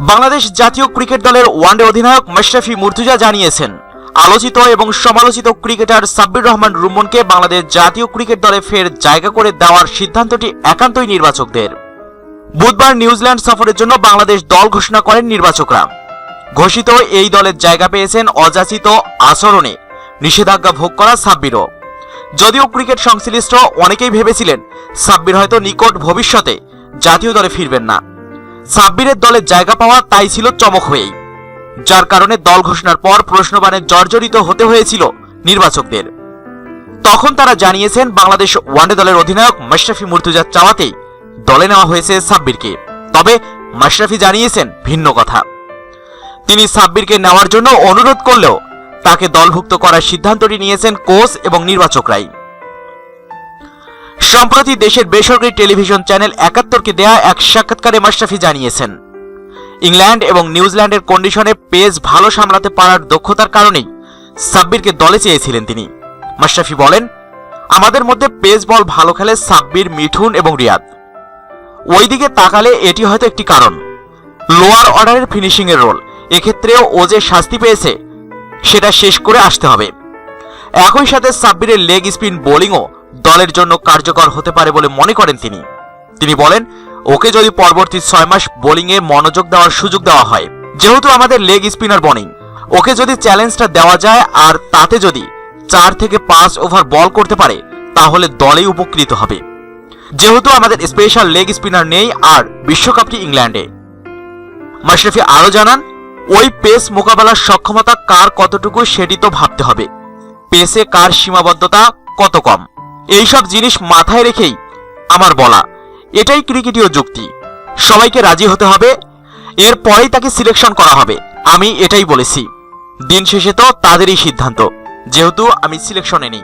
বাংলাদেশ জাতীয় ক্রিকেট দলের ওয়ানডে অধিনায়ক মাশরাফি মুর্তুজা জানিয়েছেন, আলোচিত এবং সমালোচিত ক্রিকেটার সাব্বির রহমান রুমনকে বাংলাদেশ জাতীয় ক্রিকেট দলে ফের জায়গা করে দেওয়ার সিদ্ধান্তটি একান্তই নির্বাচকদের। বুধবার নিউজিল্যান্ড সফরের জন্য বাংলাদেশ দল ঘোষণা করেন নির্বাচকরা। ঘোষিত এই দলের জায়গা পেয়েছেন অযাচিত আচরণে, নিষেধাজ্ঞা ভোগ করা সাব্বিরও। যদিও ক্রিকেট সংশ্লিষ্ট অনেকেই ভেবেছিলেন, সাব্বির হয়তো নিকট ভবিষ্যতে জাতীয় দলে ফিরবেন না। সাব্বিরের দলে জায়গা পাওয়া তাই ছিল চমক হয়েই। যার কারণে দল ঘোষণার পর প্রশ্নবাণে জর্জরিত হতে হয়েছিল নির্বাচকদের। তখন তারা জানিয়েছেন, বাংলাদেশ ওয়ানডে দলের অধিনায়ক মাশরাফি মুর্তুজার চাওয়াতেই দলে নেওয়া হয়েছে সাব্বিরকে। তবে মাশরাফি জানিয়েছেন, ভিন্ন কথা। তিনি সাব্বিরকে নেওয়ার জন্য অনুরোধ করলেও তাকে দলভুক্ত করার সিদ্ধান্তটি নিয়েছেন কোচ এবং নির্বাচকরাই। সম্প্রতি দেশের বেসরকারি টেলিভিশন চ্যানেল একাত্তরকে দেয়া এক সাক্ষাৎকারে মাশরাফি জানিয়েছেন। ইংল্যান্ড এবং নিউজিল্যান্ডের কন্ডিশনে পেস ভালো সামলাতে পারার দক্ষতার কারণেই সাব্বিরকে দলে চেয়েছিলেন তিনি। মাশরাফি বলেন, আমাদের মধ্যে পেস বল ভালো খেলে সাব্বির, মিঠুন এবং রিয়াদ। ওইদিকে তাকালে এটি হয়তো একটি কারণ। লোয়ার অর্ডারের ফিনিশিংয়ের রোল। এক্ষেত্রেও ও যে শাস্তি পেয়েছে, সেটা শেষ করে আসতে হবে। একই সাথে সাব্বিরের লেগ স্পিন বোলিংও দলের জন্য কার্যকর হতে পারে বলে মনে করেন তিনি। তিনি বলেন, ওকে যদি পরবর্তী ছয় মাস বোলিংয়ে মনোযোগ দেওয়ার সুযোগ দেওয়া হয়, যেহেতু আমাদের লেগ স্পিনার বোলিং ওকে যদি চ্যালেঞ্জটা দেওয়া যায় আর তাতে যদি চার থেকে পাঁচ ওভার বল করতে পারে, তাহলে দলেই উপকৃত হবে। যেহেতু আমাদের স্পেশাল লেগ স্পিনার নেই আর বিশ্বকাপটি ইংল্যান্ডে? মাশরাফি আরও জানান, ওই পেস মোকাবেলার সক্ষমতা কার কতটুকু সেটি তো ভাবতে হবে। পেসে কার সীমাবদ্ধতা কত কম? এইসব জিনিস মাথায় রেখেই আমার বলা। এটাই ক্রিকেটীয় যুক্তি। সবাইকে রাজি হতে হবে। এরপরেই তাকে সিলেকশন করা হবে। আমি এটাই বলেছি। দিন শেষে তো তাদেরই সিদ্ধান্ত। যেহেতু আমি সিলেকশনে নেই।